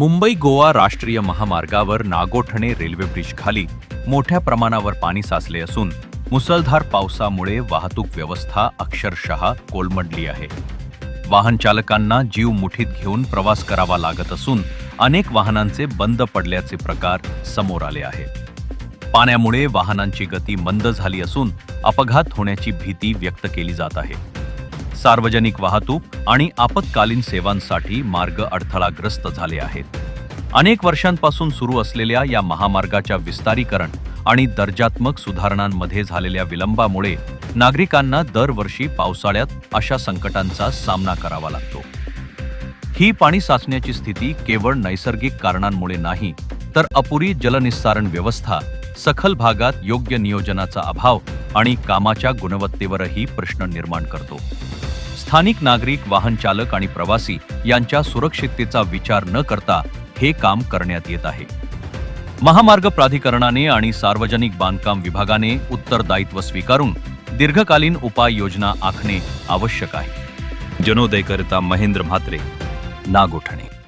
मुंबई गोवा राष्ट्रीय महामार्गावर Nagothane railway bridge खाली मोठ्या प्रमाणावर पाणी साचले असून मुसळधार पावसामुळे वाहतूक व्यवस्था अक्षरशः कोलमडली आहे. वाहन चालकांना जीव मुठीत घेऊन प्रवास करावा लागत असून अनेक वाहनांचे बंद पडल्याचे प्रकार समोर आले आहे. पाण्यामुळे वाहनांची गती मंद झाली असून अपघात होण्याची भीती व्यक्त केली जात आहे. सार्वजनिक वाहतूक आणि आपत्कालीन सेवांसाठी मार्ग अडथळाग्रस्त झाले आहेत. अनेक वर्षांपासून सुरू असलेल्या या महामार्गाच्या विस्तारीकरण आणि दर्जात्मक सुधारणांमध्ये झालेल्या विलंबामुळे नागरिकांना दरवर्षी पावसाळ्यात अशा संकटांचा सामना करावा लागतो. ही पाणी साचण्याची स्थिती केवळ नैसर्गिक कारणांमुळे नाही तर अपुरी जलनिस्सारण व्यवस्था सखल भागात योग्य नियोजनाचा अभाव आणि कामाच्या गुणवत्तेवरही प्रश्न निर्माण करतो. स्थानिक नागरिक वाहन चालक आणि प्रवासी यांच्या सुरक्षिततेचा विचार न करता हे काम करण्यात येत आहे. महामार्ग प्राधिकरणाने आणि सार्वजनिक बांधकाम विभागाने उत्तरदायित्व स्वीकारून दीर्घकालीन उपाययोजना आखणे आवश्यक आहे. जनोदयकरिता महेंद्र म्हात्रे नागोठणे.